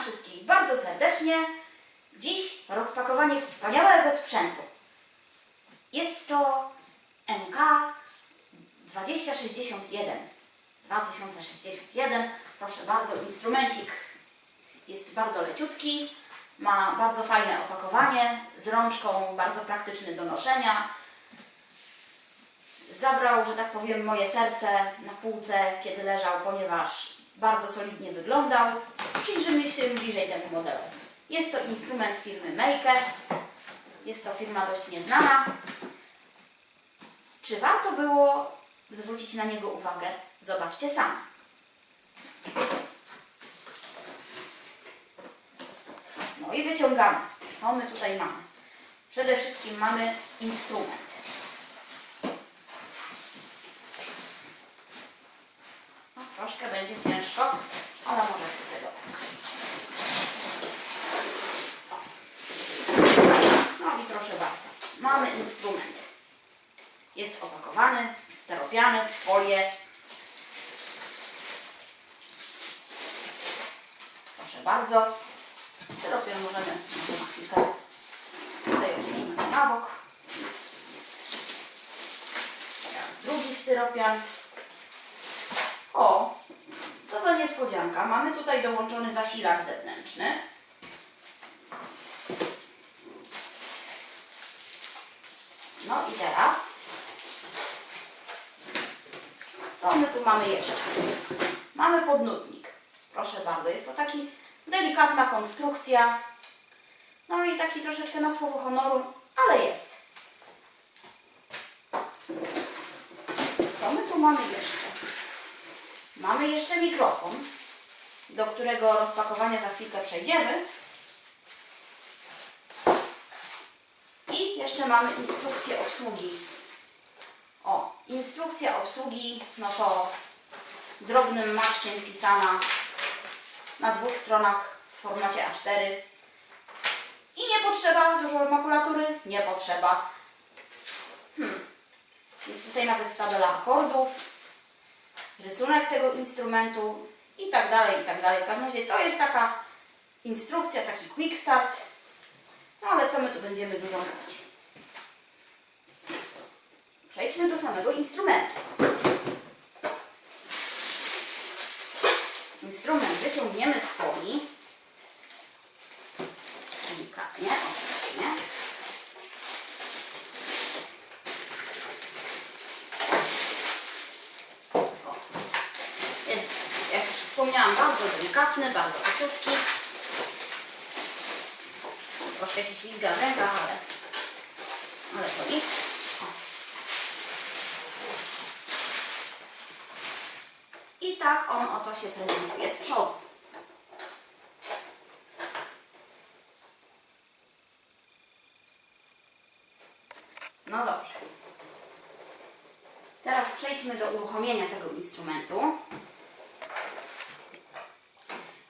wszystkich bardzo serdecznie. Dziś rozpakowanie wspaniałego sprzętu. Jest to MK 2061. 2061. Proszę bardzo, instrumencik jest bardzo leciutki, ma bardzo fajne opakowanie, z rączką, bardzo praktyczny do noszenia. Zabrał, że tak powiem, moje serce na półce, kiedy leżał, ponieważ bardzo solidnie wyglądał. Przyjrzymy się bliżej temu modelowi. Jest to instrument firmy Maker. Jest to firma dość nieznana. Czy warto było zwrócić na niego uwagę? Zobaczcie sami. No i wyciągamy. Co my tutaj mamy? Przede wszystkim mamy instrument. No, troszkę będzie ciężko, ale może chcę go tak. O. No i proszę bardzo. Mamy instrument. Jest opakowany, steropiany w folię. Proszę bardzo. Steropian możemy może na chwilkę tutaj odłożymy na bok. Teraz drugi styropian. O, co za niespodzianka. Mamy tutaj dołączony zasilacz zewnętrzny. No i teraz, co my tu mamy jeszcze? Mamy podnótnik. Proszę bardzo, jest to taki delikatna konstrukcja. No i taki troszeczkę na słowo honoru, ale jest. Co my tu mamy jeszcze? Mamy jeszcze mikrofon, do którego rozpakowania za chwilkę przejdziemy. I jeszcze mamy instrukcję obsługi. O, instrukcja obsługi, no to drobnym maczkiem pisana na dwóch stronach w formacie A4. I nie potrzeba dużo makulatury? Nie potrzeba. Hmm. Jest tutaj nawet tabela akordów, rysunek tego instrumentu i tak dalej, i tak dalej. W każdym razie to jest taka instrukcja, taki quick start. No ale co my tu będziemy dużo mówić? Przejdźmy do samego instrumentu. Instrument wyciągniemy z folii. Delikatnie, ostrożnie. Jest, jak już wspomniałam, bardzo delikatny, bardzo leciutki. Troszkę się ślizga w rękach, ale, ale to nic. O. I tak on oto się prezentuje z przodu. No dobrze. Teraz przejdźmy do uruchomienia tego instrumentu.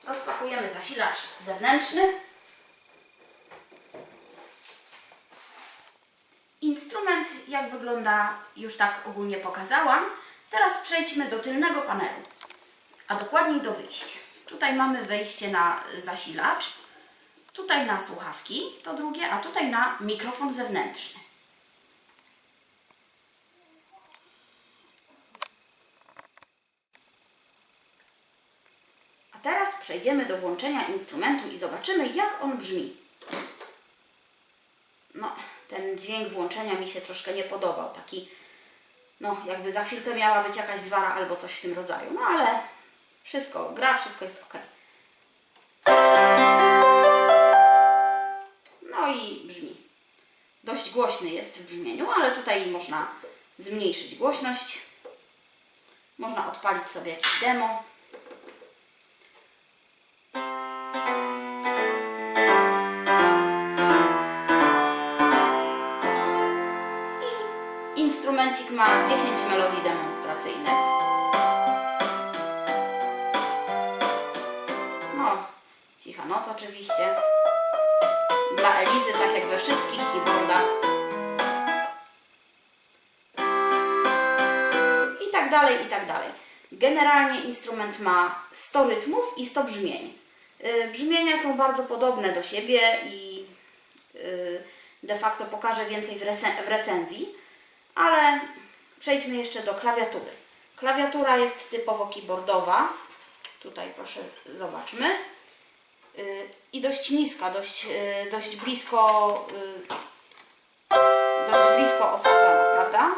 Rozpakujemy zasilacz zewnętrzny. Instrument, jak wygląda, już tak ogólnie pokazałam. Teraz przejdźmy do tylnego panelu, a dokładniej do wyjścia. Tutaj mamy wejście na zasilacz, tutaj na słuchawki, to drugie, a tutaj na mikrofon zewnętrzny. A teraz przejdziemy do włączenia instrumentu i zobaczymy, jak on brzmi. No, ten dźwięk włączenia mi się troszkę nie podobał. Taki, no, jakby za chwilkę miała być jakaś zwara albo coś w tym rodzaju. No, ale wszystko gra, wszystko jest ok. No i brzmi. Dość głośny jest w brzmieniu, ale tutaj można zmniejszyć głośność. Można odpalić sobie jakieś demo. Instrumencik ma 10 melodii demonstracyjnych. Cicha noc oczywiście. Dla Elizy, tak jak we wszystkich keyboardach. I tak dalej, i tak dalej. Generalnie instrument ma 100 rytmów i 100 brzmień. Y, Brzmienia są bardzo podobne do siebie i y, de facto pokażę więcej w, w recenzji, ale przejdźmy jeszcze do klawiatury. Klawiatura jest typowo keyboardowa. Tutaj proszę zobaczmy. I dość niska, dość, y, dość blisko y, dość blisko osadzona, prawda?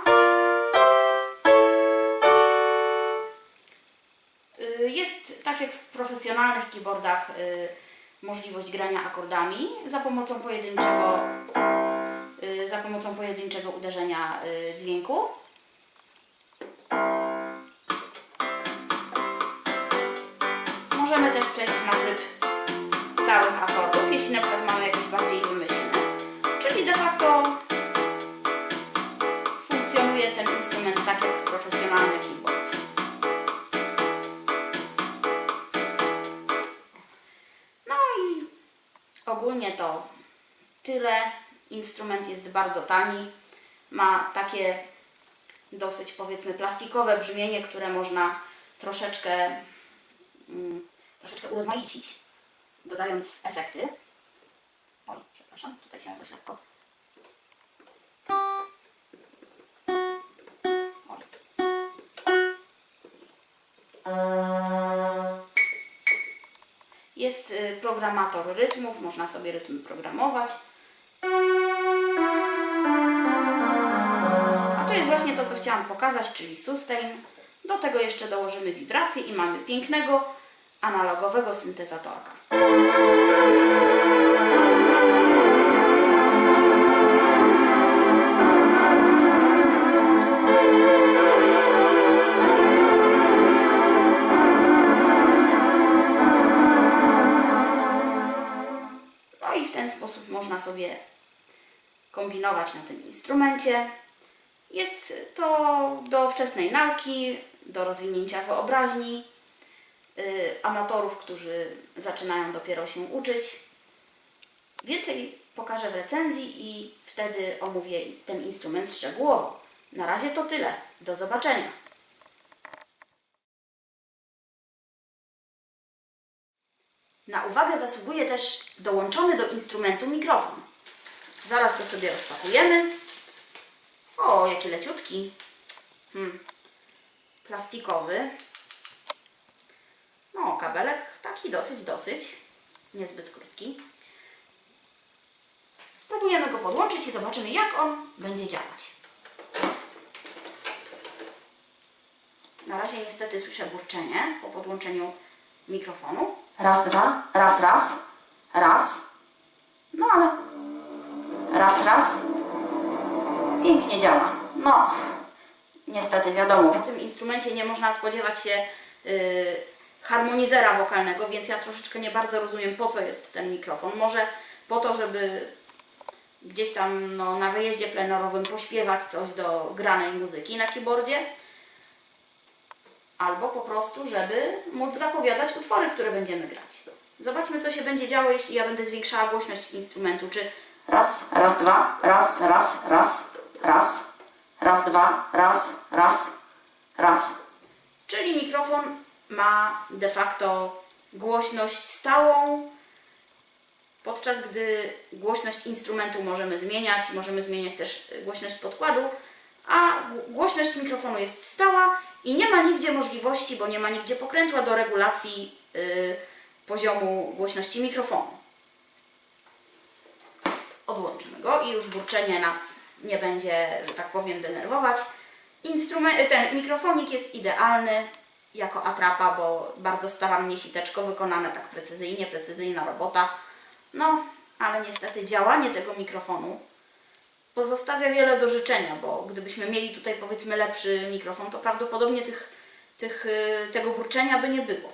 Y, Jest, tak jak w profesjonalnych keyboardach, możliwość grania akordami za pomocą pojedynczego, za pomocą pojedynczego uderzenia dźwięku. Możemy też przejść na tryb całych akordów, jeśli na przykład mamy jakieś bardziej wymyślne. Czyli de facto funkcjonuje ten instrument tak jak profesjonalny keyboard. No i ogólnie to tyle. Instrument jest bardzo tani. Ma takie dosyć powiedzmy plastikowe brzmienie, które można troszeczkę, mm, troszeczkę urozmaicić, dodając efekty. Oj, przepraszam, tutaj się coś lekko. Jest y, programator rytmów, można sobie rytm programować. A to jest właśnie to, co chciałam pokazać, czyli sustain. Do tego jeszcze dołożymy wibrację i mamy pięknego, analogowego syntezatorka. No i w ten sposób można sobie kombinować na tym instrumencie. Jest to do wczesnej nauki, do rozwinięcia wyobraźni amatorów, którzy zaczynają dopiero się uczyć. Więcej pokażę w recenzji i wtedy omówię ten instrument szczegółowo. Na razie to tyle. Do zobaczenia. Na uwagę zasługuje też dołączony do instrumentu mikrofon. Zaraz go sobie rozpakujemy. O, jaki leciutki. Hmm. Plastikowy. No, kabelek taki dosyć, dosyć. Niezbyt krótki. Spróbujemy go podłączyć i zobaczymy, jak on będzie działać. Na razie niestety słyszę burczenie po podłączeniu mikrofonu. Raz, dwa, raz, raz, raz. No ale raz, raz. Pięknie działa. No, niestety wiadomo. W tym instrumencie nie można spodziewać się yy, harmonizera wokalnego, więc ja troszeczkę nie bardzo rozumiem, po co jest ten mikrofon. Może po to, żeby gdzieś tam no, na wyjeździe plenerowym pośpiewać coś do granej muzyki na keyboardzie, albo po prostu, żeby móc zapowiadać utwory, które będziemy grać. Zobaczmy, co się będzie działo, jeśli ja będę zwiększała głośność instrumentu. Czy raz, raz, dwa, raz, raz, raz, raz, raz, dwa, raz, raz, raz. Czyli mikrofon ma de facto głośność stałą, podczas gdy głośność instrumentu możemy zmieniać, możemy zmieniać też głośność podkładu, a głośność mikrofonu jest stała i nie ma nigdzie możliwości, bo nie ma nigdzie pokrętła do regulacji y, poziomu głośności mikrofonu. Odłączymy go i już burczenie nas nie będzie, że tak powiem, denerwować. Instrument, ten mikrofonik jest idealny jako atrapa, bo bardzo starannie siteczko wykonane, tak precyzyjnie, precyzyjna robota. No, ale niestety działanie tego mikrofonu pozostawia wiele do życzenia, bo gdybyśmy mieli tutaj powiedzmy lepszy mikrofon, to prawdopodobnie tych, tych, y, tego burczenia by nie było.